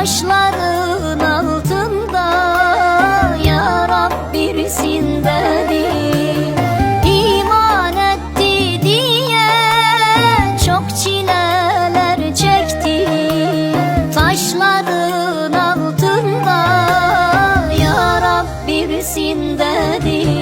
taşların altında. Ya Rabbi birisin beni. İman etti diye çok çileler çekti. Taşların altında. Ya Rabbi birisin dedi